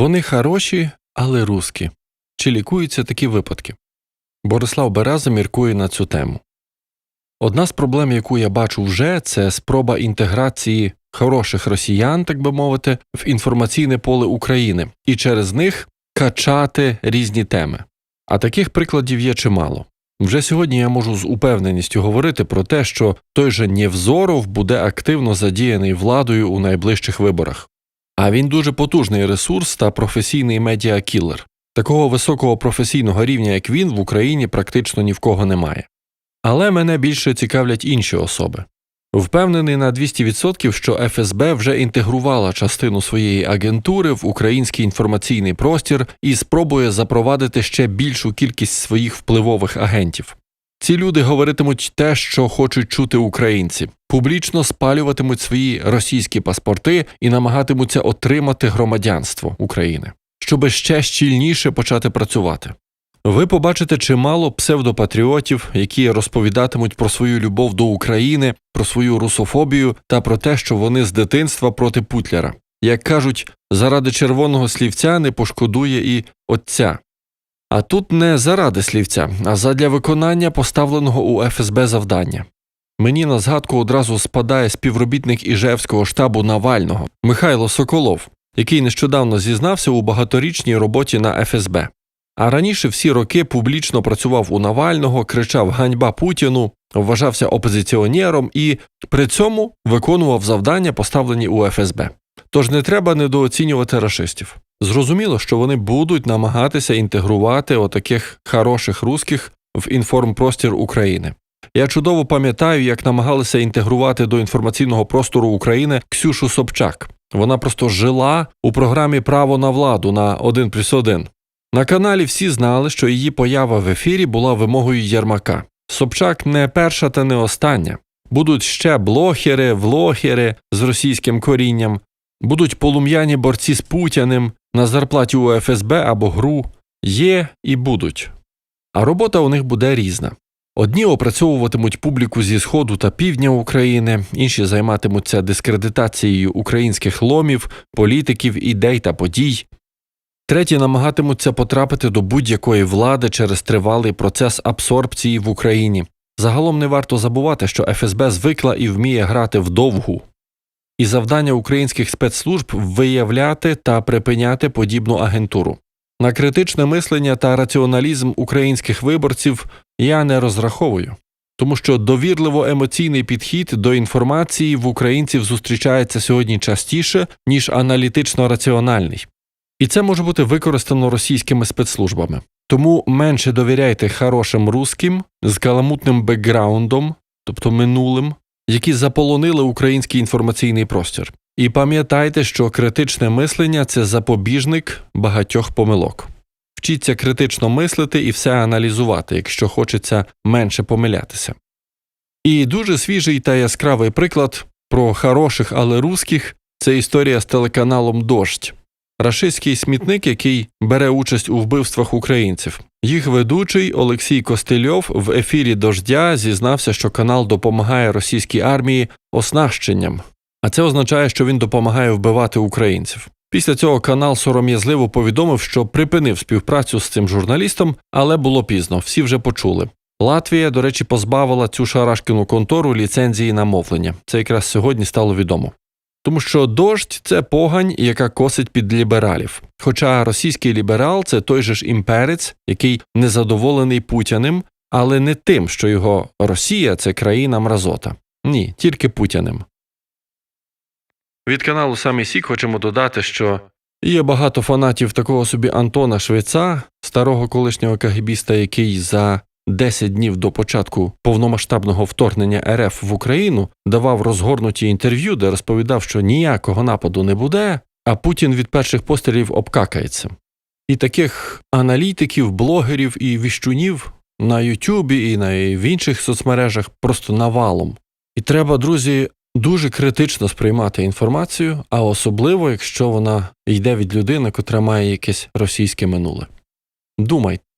Вони хороші, але русські. Чи лікуються такі випадки? Борислав Береза міркує на цю тему. Одна з проблем, яку я бачу вже, це спроба інтеграції хороших росіян, так би мовити, в інформаційне поле України і через них качати різні теми. А таких прикладів є чимало. Вже сьогодні я можу з упевненістю говорити про те, що той же Нєвзоров буде активно задіяний владою у найближчих виборах. А він дуже потужний ресурс та професійний медіакілер. Такого високого професійного рівня, як він, в Україні практично ні в кого немає. Але мене більше цікавлять інші особи. Впевнений на 200%, що ФСБ вже інтегрувала частину своєї агентури в український інформаційний простір і спробує запровадити ще більшу кількість своїх впливових агентів. Ці люди говоритимуть те, що хочуть чути українці, публічно спалюватимуть свої російські паспорти і намагатимуться отримати громадянство України, щоби ще щільніше почати працювати. Ви побачите чимало псевдопатріотів, які розповідатимуть про свою любов до України, про свою русофобію та про те, що вони з дитинства проти Путлера. Як кажуть, заради червоного слівця не пошкодує і отця. А тут не заради слівця, а задля виконання поставленого у ФСБ завдання. Мені на згадку одразу спадає співробітник Іжевського штабу Навального Михайло Соколов, який нещодавно зізнався у багаторічній роботі на ФСБ. А раніше всі роки публічно працював у Навального, кричав ганьба Путіну, вважався опозиціонером і при цьому виконував завдання, поставлені у ФСБ. Тож не треба недооцінювати рашистів. Зрозуміло, що вони будуть намагатися інтегрувати отаких хороших русських в інформпростір України. Я чудово пам'ятаю, як намагалися інтегрувати до інформаційного простору України Ксюшу Собчак. Вона просто жила у програмі Право на владу на 1 плюс 1. На каналі всі знали, що її поява в ефірі була вимогою Єрмака. Собчак не перша та не остання. Будуть ще блогери, влогери з російським корінням, будуть полум'яні борці з Путіним на зарплаті у ФСБ або ГРУ. Є і будуть. А робота у них буде різна. Одні опрацьовуватимуть публіку зі сходу та півдня України, інші займатимуться дискредитацією українських ломів, політиків, ідей та подій. Треті намагатимуться потрапити до будь-якої влади через тривалий процес абсорбції в Україні. Загалом не варто забувати, що ФСБ звикла і вміє грати вдовгу. І завдання українських спецслужб виявляти та припиняти подібну агентуру. На критичне мислення та раціоналізм українських виборців я не розраховую, тому що довірливо емоційний підхід до інформації в українців зустрічається сьогодні частіше, ніж аналітично раціональний. І це може бути використано російськими спецслужбами. Тому менше довіряйте хорошим русським з каламутним бекграундом, тобто минулим, які заполонили український інформаційний простір. І пам'ятайте, що критичне мислення це запобіжник багатьох помилок. Вчіться критично мислити і все аналізувати, якщо хочеться менше помилятися. І дуже свіжий та яскравий приклад про хороших, але русських це історія з телеканалом Дождь. Рашистський смітник, який бере участь у вбивствах українців. Їх ведучий Олексій Костельов в ефірі Дождя зізнався, що канал допомагає російській армії оснащенням, а це означає, що він допомагає вбивати українців. Після цього канал сором'язливо повідомив, що припинив співпрацю з цим журналістом, але було пізно, всі вже почули. Латвія, до речі, позбавила цю шарашкіну контору ліцензії на мовлення. Це якраз сьогодні стало відомо. Тому що дощ це погань, яка косить під лібералів. Хоча російський ліберал це той же ж імперець, який незадоволений Путіним, але не тим, що його Росія це країна мразота. Ні, тільки Путіним. Від каналу Самий Сік хочемо додати, що є багато фанатів такого собі Антона Швеця, старого колишнього кагібіста, який за 10 днів до початку повномасштабного вторгнення РФ в Україну давав розгорнуті інтерв'ю, де розповідав, що ніякого нападу не буде, а Путін від перших пострілів обкакається. І таких аналітиків, блогерів і віщунів на Ютубі і на в інших соцмережах просто навалом. І треба, друзі, дуже критично сприймати інформацію, а особливо, якщо вона йде від людини, котра має якесь російське минуле. Думайте.